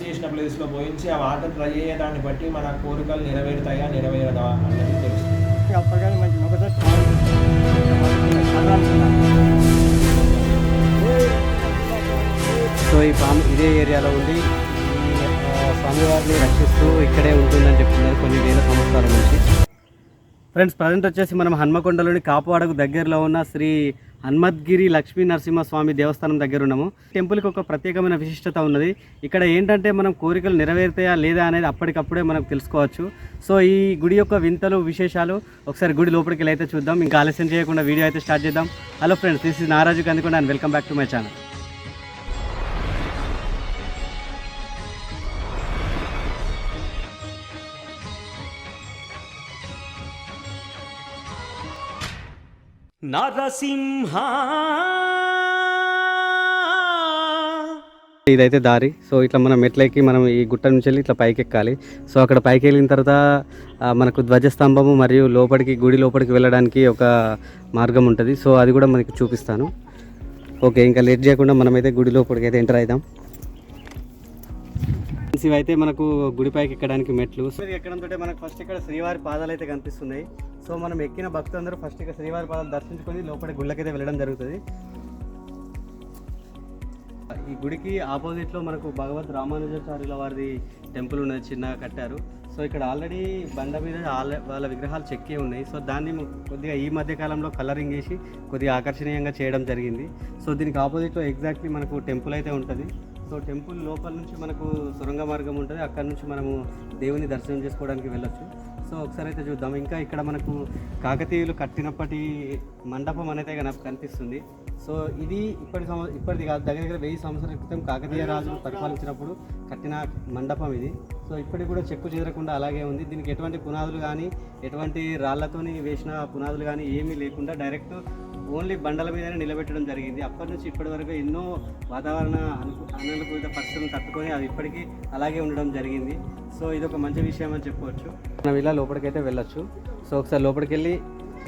Mix చేసిన ప్లేస్లో పోయించి ఆ వార్త ట్రై అయ్యేదాన్ని దాన్ని బట్టి మన కోరికలు నెరవేరుతాయా నెరవేరదా అన్నది తెలుస్తుంది సో ఈ ఫామ్ ఇదే ఏరియాలో ఉండి స్వామివారిని రక్షిస్తూ ఇక్కడే ఉంటుందని చెప్తున్నారు కొన్ని వేల సంవత్సరాల నుంచి ఫ్రెండ్స్ ప్రజెంట్ వచ్చేసి మనం హన్మకొండలోని కాపువాడకు దగ్గరలో ఉన్న శ్రీ హనుమద్గిరి లక్ష్మీ నరసింహస్వామి దేవస్థానం దగ్గర ఉన్నాము టెంపుల్కి ఒక ప్రత్యేకమైన విశిష్టత ఉన్నది ఇక్కడ ఏంటంటే మనం కోరికలు నెరవేరుతాయా లేదా అనేది అప్పటికప్పుడే మనకు తెలుసుకోవచ్చు సో ఈ గుడి యొక్క వింతలు విశేషాలు ఒకసారి గుడి లోపలికి వెళ్ళి అయితే చూద్దాం ఇంకా ఆలస్యం చేయకుండా వీడియో అయితే స్టార్ట్ చేద్దాం hello friends this is Naraju Kandukunda and welcome back to my channel Narasimha ఇదైతే దారి సో ఇట్లా మనం మెట్లెక్కి మనం ఈ గుట్ట నుంచి వెళ్ళి ఇట్లా పైకి ఎక్కాలి సో అక్కడ పైకి వెళ్ళిన తర్వాత మనకు ధ్వజస్తంభము మరియు లోపలికి గుడి లోపలికి వెళ్ళడానికి ఒక మార్గం ఉంటుంది సో అది కూడా మనకి చూపిస్తాను ఓకే ఇంకా లేట్ చేయకుండా మనమైతే గుడి లోపలికి అయితే ఎంటర్ అవుదాం ఫ్రెండ్స్ ఇవైతే మనకు గుడిపైకి ఎక్కడానికి మెట్లు ఎక్కడంతో మనకు ఫస్ట్ ఇక్కడ శ్రీవారి పాదాలు అయితే కనిపిస్తున్నాయి సో మనం ఎక్కిన భక్తులందరూ ఫస్ట్ ఇక్కడ శ్రీవారి పాదాలు దర్శించుకొని లోపల గుళ్ళకైతే వెళ్ళడం జరుగుతుంది ఈ గుడికి ఆపోజిట్లో మనకు భగవద్ రామానుజాచార్యుల వారిది టెంపుల్ ఉన్నది చిన్నగా కట్టారు సో ఇక్కడ ఆల్రెడీ బండ మీద వాళ్ళ విగ్రహాలు చెక్కే ఉన్నాయి సో దాన్ని కొద్దిగా ఈ మధ్య కాలంలో కలరింగ్ చేసి కొద్దిగా ఆకర్షణీయంగా చేయడం జరిగింది సో దీనికి ఆపోజిట్లో ఎగ్జాక్ట్లీ మనకు టెంపుల్ అయితే ఉంటుంది సో టెంపుల్ లోపల నుంచి మనకు సొరంగ మార్గం ఉంటుంది అక్కడ నుంచి మనము దేవుని దర్శనం చేసుకోవడానికి వెళ్ళొచ్చు సో ఒకసారి అయితే చూద్దాం ఇంకా ఇక్కడ మనకు కాకతీయులు కట్టినప్పటి మండపం అనేది నాకు కనిపిస్తుంది సో ఇది ఇప్పటి ఇప్పటిది కాదు దగ్గర దగ్గర వెయ్యి సంవత్సరాల క్రితం కాకతీయ రాజులు పరిపాలించినప్పుడు కట్టిన మండపం ఇది సో ఇప్పటికి కూడా చెక్కు చెదరకుండా అలాగే ఉంది దీనికి ఎటువంటి పునాదులు కానీ ఎటువంటి రాళ్లతోని వేసిన పునాదులు కానీ ఏమీ లేకుండా డైరెక్ట్ ఓన్లీ బండల మీదనే నిలబెట్టడం జరిగింది అప్పటి నుంచి ఇప్పటి వరకు ఎన్నో వాతావరణ అనుకూలిత పరిస్థితులను తట్టుకొని అది ఇప్పటికీ అలాగే ఉండడం జరిగింది సో ఇది ఒక మంచి విషయం అని చెప్పవచ్చు మనం ఇలా లోపలికైతే వెళ్ళొచ్చు సో ఒకసారి లోపలికి వెళ్ళి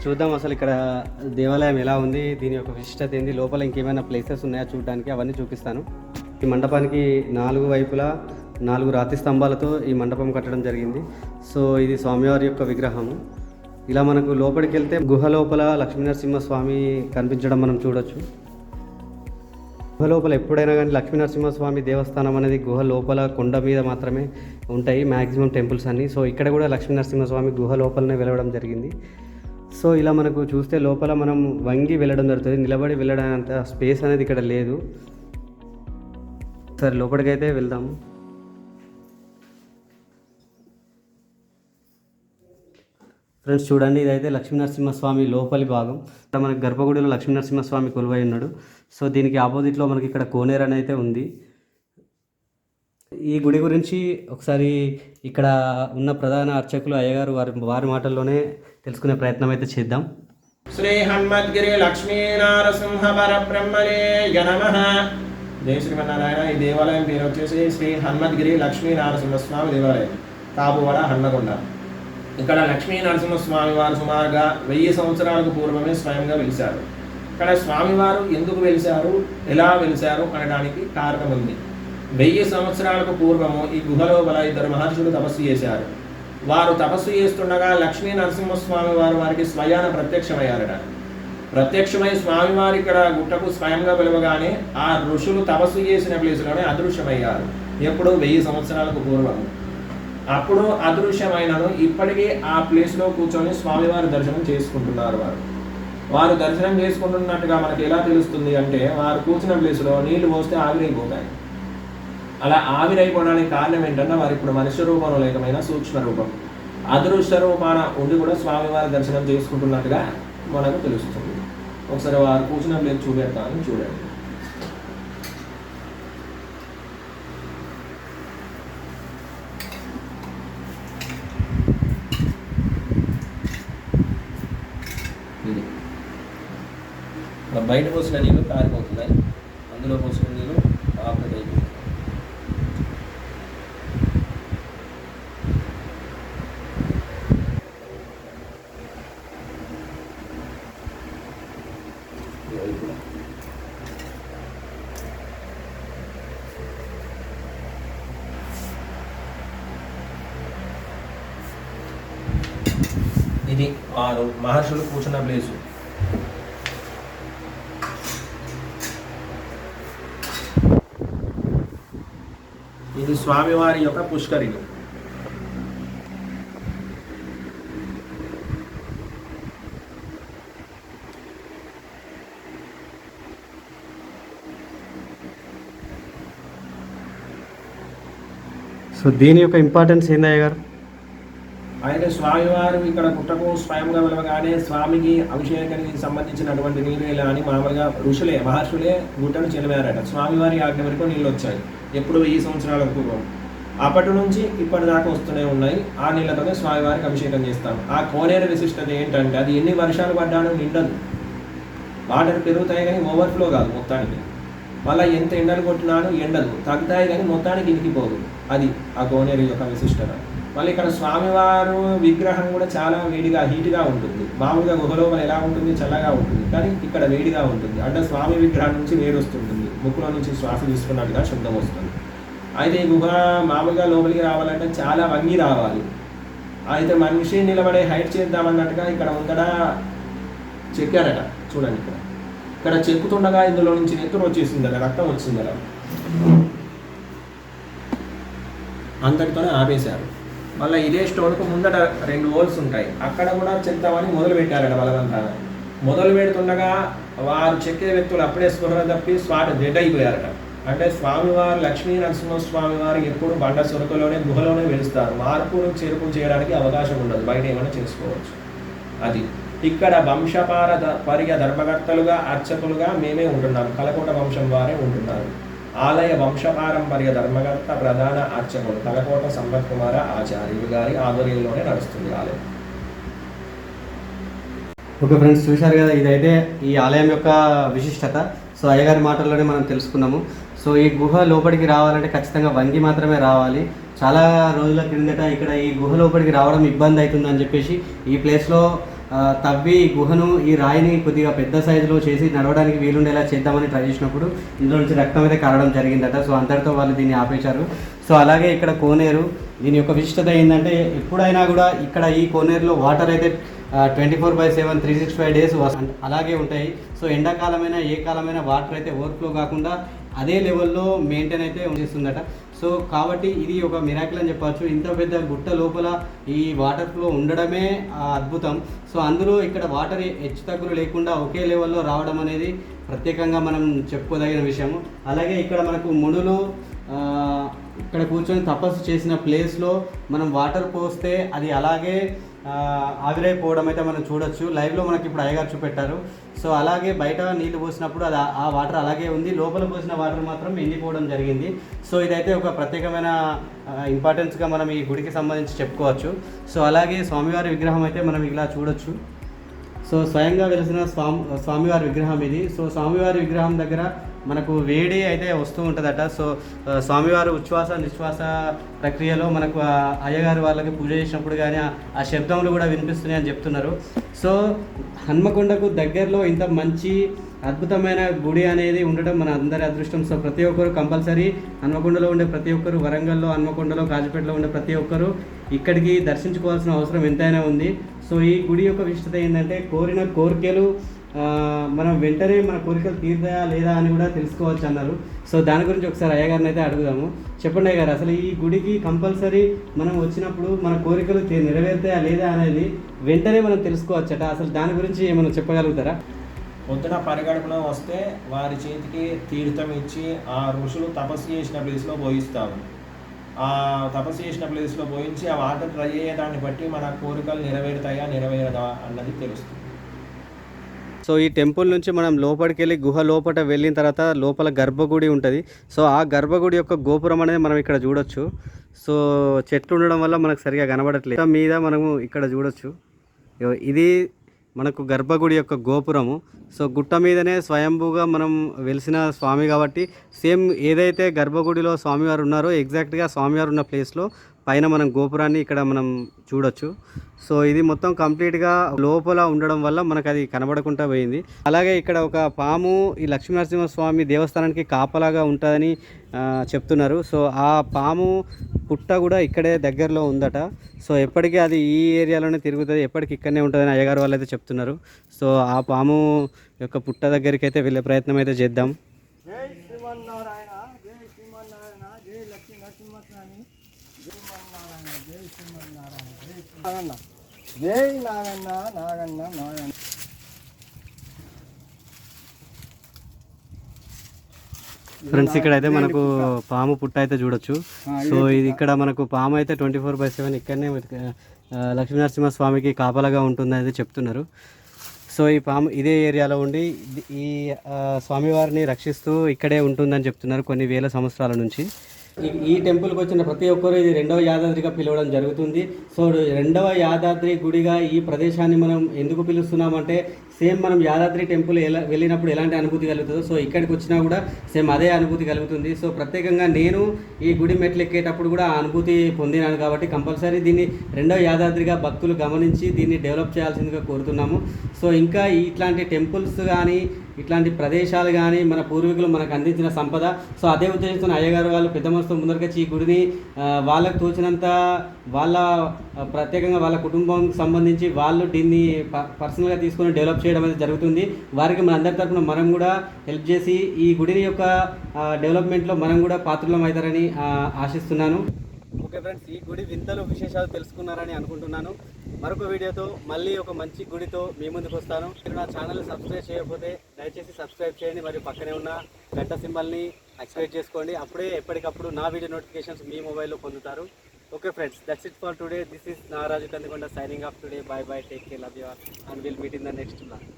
చూద్దాం అసలు ఇక్కడ దేవాలయం ఎలా ఉంది దీని యొక్క విశిష్టత ఏంది లోపల ఇంకేమైనా ప్లేసెస్ ఉన్నాయా చూడడానికి అవన్నీ చూపిస్తాను ఈ మండపానికి నాలుగు వైపులా నాలుగు రాతి స్తంభాలతో ఈ మండపం కట్టడం జరిగింది సో ఇది స్వామివారి యొక్క విగ్రహము ఇలా మనకు లోపలికి వెళ్తే గుహ లోపల లక్ష్మీనరసింహస్వామి కనిపించడం మనం చూడొచ్చు గుహ లోపల ఎప్పుడైనా కానీ లక్ష్మీనరసింహస్వామి దేవస్థానం అనేది గుహ లోపల కొండ మీద మాత్రమే ఉంటాయి మ్యాక్సిమం టెంపుల్స్ అన్ని సో ఇక్కడ కూడా లక్ష్మీనరసింహస్వామి గుహ లోపలనే వెళ్ళడం జరిగింది సో ఇలా మనకు చూస్తే లోపల మనం వంగి వెళ్ళడం జరుగుతుంది నిలబడి వెళ్ళడానికి అంత స్పేస్ అనేది ఇక్కడ లేదు సరే లోపలికైతే వెళ్దాము ఫ్రెండ్స్ చూడండి ఇదైతే లక్ష్మీనరసింహస్వామి లోపలి భాగం ఇక్కడ మనకి గర్భగుడిలో లక్ష్మీనరసింహస్వామి కొలువై ఉన్నాడు సో దీనికి ఆపోజిట్లో మనకి ఇక్కడ కోనేరు అని అయితే ఉంది ఈ గుడి గురించి ఒకసారి ఇక్కడ ఉన్న ప్రధాన అర్చకులు అయ్యగారు వారి వారి మాటల్లోనే తెలుసుకునే ప్రయత్నం అయితే చేద్దాం శ్రీ హనుమద్గిరి లక్ష్మీనారసింహ పరబ్రహ్మణే నమ జయ శ్రీమన్నారాయణ ఈ దేవాలయం పేరు వచ్చేసి శ్రీ హనుమద్గిరి స్వామి దేవాలయం కాపువాడ హన్మకొండ ఇక్కడ లక్ష్మీ నరసింహస్వామి వారు సుమారుగా వెయ్యి సంవత్సరాలకు పూర్వమే స్వయంగా వెలిశారు ఇక్కడ స్వామివారు ఎందుకు వెలిశారు ఎలా వెలిశారు అనడానికి కారణం ఉంది వెయ్యి సంవత్సరాలకు పూర్వము ఈ గుహలో బల ఇద్దరు మహర్షులు తపస్సు చేశారు వారు తపస్సు చేస్తుండగా లక్ష్మీ నరసింహస్వామి వారు వారికి స్వయాన ప్రత్యక్షమయ్యారట ప్రత్యక్షమై స్వామివారి ఇక్కడ గుట్టకు స్వయంగా పిలవగానే ఆ ఋషులు తపస్సు చేసిన ప్లేసులోనే అదృశ్యమయ్యారు ఎప్పుడు వెయ్యి సంవత్సరాలకు పూర్వము అప్పుడు అదృశ్యమైనను ఇప్పటికీ ఆ ప్లేస్లో కూర్చొని స్వామివారి దర్శనం చేసుకుంటున్నారు వారు వారు దర్శనం చేసుకుంటున్నట్టుగా మనకి ఎలా తెలుస్తుంది అంటే వారు కూర్చున్న ప్లేస్లో నీళ్లు పోస్తే ఆవిరైపోతాయి అలా ఆవిరైపోవడానికి కారణం ఏంటంటే వారు ఇప్పుడు మనుష్య రూపంలో లేకమైన సూక్ష్మ రూపం అదృశ్య రూపాన ఉండి కూడా స్వామివారి దర్శనం చేసుకుంటున్నట్టుగా మనకు తెలుస్తుంది ఒకసారి వారు కూర్చున్న ప్లేస్ చూపెడతామని చూడండి బయట పోసిన నీళ్ళు కారిపోతున్నాయి అందులో పోసిన నీళ్ళు ఆకలి అయిపోతుంది ఇది ఆరు మహర్షులు కూర్చున్న ప్లేసు ఇది స్వామివారి యొక్క పుష్కరిణి సో దీని యొక్క ఇంపార్టెన్స్ ఏందయ్య గారు ఆయన స్వామివారు ఇక్కడ పుట్టకు స్వయంగా వెలవగానే స్వామికి అభిషేకానికి సంబంధించినటువంటి నీళ్ళు ఇలా అని మామూలుగా ఋషులే మహర్షులే గుట్టను చెలివారట స్వామివారి ఆజ్ఞ వరకు నీళ్ళు వచ్చాయి ఎప్పుడు వెయ్యి సంవత్సరాల పూర్వం అప్పటి నుంచి ఇప్పటిదాకా వస్తూనే ఉన్నాయి ఆ నీళ్ళతోనే స్వామివారికి అభిషేకం చేస్తాం ఆ కోనేరు విశిష్టత ఏంటంటే అది ఎన్ని వర్షాలు పడ్డానో నిండదు వాటర్ పెరుగుతాయి కానీ ఓవర్ఫ్లో కాదు మొత్తానికి మళ్ళీ ఎంత ఎండలు కొట్టినాను ఎండదు తగ్గుతాయి కానీ మొత్తానికి ఇంటికిపోదు అది ఆ కోనేరు యొక్క విశిష్టత మళ్ళీ ఇక్కడ స్వామివారు విగ్రహం కూడా చాలా వేడిగా హీట్గా ఉంటుంది మామూలుగా గుహలోపల ఎలా ఉంటుంది చల్లగా ఉంటుంది కానీ ఇక్కడ వేడిగా ఉంటుంది అంటే స్వామి విగ్రహం నుంచి వేడి వస్తుంటుంది ముక్కులో నుంచి శ్వాస తీసుకున్నట్టుగా శబ్దం వస్తుంది అయితే ఈ గుహ మామూలుగా లోపలికి రావాలంటే చాలా వంగి రావాలి అయితే మనిషి నిలబడే హైట్ చేద్దామన్నట్టుగా ఇక్కడ ముందట చెక్కారట చూడండి ఇక్కడ ఇక్కడ చెక్కుతుండగా ఇందులో నుంచి నెత్తురు వచ్చేసిందట రక్తం వచ్చిందట అంతటితోనే ఆపేశారు మళ్ళీ ఇదే స్టోన్కు ముందట రెండు హోల్స్ ఉంటాయి అక్కడ కూడా చెప్తామని మొదలు పెట్టారట బలవంతాన మొదలు పెడుతుండగా వారు చెక్కే వ్యక్తులు అప్పుడే స్పృహ తప్పి స్వామి డెడ్ అంటే స్వామివారు లక్ష్మీ నరసింహస్వామి వారు ఎప్పుడు బండ సొరకలోనే గుహలోనే వెలుస్తారు మార్పును చేరుపు చేయడానికి అవకాశం ఉండదు బయట ఏమైనా చేసుకోవచ్చు అది ఇక్కడ వంశపార పరిగ ధర్మకర్తలుగా అర్చకులుగా మేమే ఉంటున్నాం కలకోట వంశం వారే ఉంటున్నారు ఆలయ వంశపారంపర్య ధర్మకర్త ప్రధాన అర్చకుడు కలకోట సంపత్ కుమార ఆచార్యులు గారి ఆధ్వర్యంలోనే నడుస్తుంది ఆలయం ఓకే ఫ్రెండ్స్ చూశారు కదా ఇదైతే ఈ ఆలయం యొక్క విశిష్టత సో అయ్యగారి మాటల్లోనే మనం తెలుసుకున్నాము సో ఈ గుహ లోపలికి రావాలంటే ఖచ్చితంగా వంగి మాత్రమే రావాలి చాలా రోజుల క్రిందట ఇక్కడ ఈ గుహ లోపలికి రావడం ఇబ్బంది అవుతుందని చెప్పేసి ఈ ప్లేస్లో తవ్వి గుహను ఈ రాయిని కొద్దిగా పెద్ద సైజులో చేసి నడవడానికి వీలుండేలా చేద్దామని ట్రై చేసినప్పుడు ఇందులో నుంచి రక్తం అయితే కారడం జరిగిందట సో అందరితో వాళ్ళు దీన్ని ఆపేశారు సో అలాగే ఇక్కడ కోనేరు దీని యొక్క విశిష్టత ఏంటంటే ఎప్పుడైనా కూడా ఇక్కడ ఈ కోనేరులో వాటర్ అయితే twenty four by seven three six five days అలాగే ఉంటాయి సో ఎండాకాలమైనా ఏ కాలమైనా వాటర్ అయితే ఓవర్ఫ్లో కాకుండా అదే లెవెల్లో మెయింటైన్ అయితే చేస్తుందట సో కాబట్టి ఇది ఒక మిరాకిల్ అని చెప్పవచ్చు ఇంత పెద్ద గుట్ట లోపల ఈ వాటర్ ఫ్లో ఉండడమే అద్భుతం సో అందులో ఇక్కడ వాటర్ హెచ్చు తగ్గులు లేకుండా ఒకే లెవెల్లో రావడం అనేది ప్రత్యేకంగా మనం చెప్పుకోదగిన విషయము అలాగే ఇక్కడ మనకు మునులు ఇక్కడ కూర్చొని తపస్సు చేసిన ప్లేస్లో మనం వాటర్ పోస్తే అది అలాగే ఆవిరైపోవడం అయితే మనం చూడొచ్చు లైవ్లో మనకి ఇప్పుడు అయ్యగారు చూపెట్టారు సో అలాగే బయట నీళ్లు పోసినప్పుడు అది ఆ వాటర్ అలాగే ఉంది లోపల పోసిన వాటర్ మాత్రం ఎండిపోవడం జరిగింది సో ఇదైతే ఒక ప్రత్యేకమైన ఇంపార్టెన్స్గా మనం ఈ గుడికి సంబంధించి చెప్పుకోవచ్చు సో అలాగే స్వామివారి విగ్రహం అయితే మనం ఇలా చూడొచ్చు సో స్వయంగా వెలిసిన స్వామి స్వామివారి విగ్రహం ఇది సో స్వామివారి విగ్రహం దగ్గర మనకు వేడి అయితే వస్తూ ఉంటుందట సో స్వామివారు ఉచ్ఛ్వాస నిశ్వాస ప్రక్రియలో మనకు అయ్యగారు వాళ్ళకి పూజ చేసినప్పుడు కానీ ఆ శబ్దములు కూడా వినిపిస్తున్నాయని చెప్తున్నారు సో హన్మకొండకు దగ్గరలో ఇంత మంచి అద్భుతమైన గుడి అనేది ఉండడం మన అందరి అదృష్టం సో ప్రతి ఒక్కరు కంపల్సరీ హన్మకొండలో ఉండే ప్రతి ఒక్కరు వరంగల్లో హన్మకొండలో కాజపేటలో ఉండే ప్రతి ఒక్కరు ఇక్కడికి దర్శించుకోవాల్సిన అవసరం ఎంతైనా ఉంది సో ఈ గుడి యొక్క విశిష్టత ఏంటంటే కోరిన కోరికలు మనం వెంటనే మన కోరికలు తీరుతాయా లేదా అని కూడా తెలుసుకోవచ్చు అన్నారు సో దాని గురించి ఒకసారి గారిని అయితే అడుగుదాము చెప్పండి అయ్యగారు అసలు ఈ గుడికి కంపల్సరీ మనం వచ్చినప్పుడు మన కోరికలు నెరవేరుతాయా లేదా అనేది వెంటనే మనం తెలుసుకోవచ్చట అసలు దాని గురించి ఏమైనా చెప్పగలుగుతారా పొద్దున పరిగడుపున వస్తే వారి చేతికి తీర్థం ఇచ్చి ఆ ఋషులు తపస్సు చేసిన ప్లేస్లో పోయిస్తాము ఆ తపస్సు చేసిన ప్లేస్లో పోయించి ఆ వాటర్ ట్రై అయ్యే దాన్ని బట్టి మన కోరికలు నెరవేరుతాయా నెరవేరదా అన్నది తెలుస్తుంది సో ఈ టెంపుల్ నుంచి మనం లోపలికి వెళ్ళి గుహ లోపల వెళ్ళిన తర్వాత లోపల గర్భగుడి ఉంటుంది సో ఆ గర్భగుడి యొక్క గోపురం అనేది మనం ఇక్కడ చూడొచ్చు సో చెట్లు ఉండడం వల్ల మనకు సరిగా కనబడట్లేదు మీద మనము ఇక్కడ చూడొచ్చు ఇది మనకు గర్భగుడి యొక్క గోపురము సో గుట్ట మీదనే స్వయంభూగా మనం వెలిసిన స్వామి కాబట్టి సేమ్ ఏదైతే గర్భగుడిలో స్వామివారు ఉన్నారో ఎగ్జాక్ట్గా స్వామివారు ఉన్న ప్లేస్లో పైన మనం గోపురాన్ని ఇక్కడ మనం చూడొచ్చు సో ఇది మొత్తం కంప్లీట్గా లోపల ఉండడం వల్ల మనకు అది కనబడకుండా పోయింది అలాగే ఇక్కడ ఒక పాము ఈ లక్ష్మీనరసింహస్వామి దేవస్థానానికి కాపలాగా ఉంటుందని చెప్తున్నారు సో ఆ పాము పుట్ట కూడా ఇక్కడే దగ్గరలో ఉందట సో ఎప్పటికీ అది ఈ ఏరియాలోనే తిరుగుతుంది ఎప్పటికి ఇక్కడనే ఉంటుందని అయ్యగారు వాళ్ళు అయితే చెప్తున్నారు సో ఆ పాము యొక్క పుట్ట దగ్గరికి అయితే వెళ్ళే ప్రయత్నం అయితే చేద్దాం నాగన్న జై నాగన్న నాగన్న నాగన్న ఫ్రెండ్స్ ఇక్కడ అయితే మనకు పాము పుట్ట అయితే చూడొచ్చు సో ఇది ఇక్కడ మనకు పాము అయితే ట్వంటీ ఫోర్ బై సెవెన్ ఇక్కడనే లక్ష్మీనరసింహ స్వామికి కాపలాగా ఉంటుందని చెప్తున్నారు సో ఈ పాము ఇదే ఏరియాలో ఉండి ఈ స్వామివారిని రక్షిస్తూ ఇక్కడే ఉంటుందని చెప్తున్నారు కొన్ని వేల సంవత్సరాల నుంచి ఈ టెంపుల్కి వచ్చిన ప్రతి ఒక్కరు ఇది రెండవ యాదాద్రిగా పిలవడం జరుగుతుంది సో రెండవ యాదాద్రి గుడిగా ఈ ప్రదేశాన్ని మనం ఎందుకు పిలుస్తున్నామంటే సేమ్ మనం యాదాద్రి టెంపుల్ ఎలా వెళ్ళినప్పుడు ఎలాంటి అనుభూతి కలుగుతుందో సో ఇక్కడికి వచ్చినా కూడా సేమ్ అదే అనుభూతి కలుగుతుంది సో ప్రత్యేకంగా నేను ఈ గుడి మెట్లు ఎక్కేటప్పుడు కూడా ఆ అనుభూతి పొందినాను కాబట్టి కంపల్సరీ దీన్ని రెండో యాదాద్రిగా భక్తులు గమనించి దీన్ని డెవలప్ చేయాల్సిందిగా కోరుతున్నాము సో ఇంకా ఇట్లాంటి టెంపుల్స్ కానీ ఇట్లాంటి ప్రదేశాలు కానీ మన పూర్వీకులు మనకు అందించిన సంపద సో అదే ఉద్దేశంతో అయ్యగారు వాళ్ళు పెద్ద మనసు ముందరికొచ్చి ఈ గుడిని వాళ్ళకు తోచినంత వాళ్ళ ప్రత్యేకంగా వాళ్ళ కుటుంబం సంబంధించి వాళ్ళు దీన్ని పర్సనల్గా తీసుకొని డెవలప్ చేయాలి చేయడం అనేది జరుగుతుంది వారికి మన అందరి తరఫున మనం కూడా హెల్ప్ చేసి ఈ గుడిని యొక్క డెవలప్మెంట్లో మనం కూడా పాత్రలం అవుతారని ఆశిస్తున్నాను ఓకే ఫ్రెండ్స్ ఈ గుడి వింతలు విశేషాలు తెలుసుకున్నారని అనుకుంటున్నాను మరొక వీడియోతో మళ్ళీ ఒక మంచి గుడితో మీ ముందుకు వస్తాను మీరు నా ఛానల్ సబ్స్క్రైబ్ చేయకపోతే దయచేసి సబ్స్క్రైబ్ చేయండి మరియు పక్కనే ఉన్న గంట సింబల్ని యాక్టివేట్ చేసుకోండి అప్పుడే ఎప్పటికప్పుడు నా వీడియో నోటిఫికేషన్స్ మీ మొబైల్లో పొందుతారు Okay friends, that's it for today. This is Nagaraju Kandikonda signing off today. Bye bye, take care, love you all, and we'll meet in the next vlog.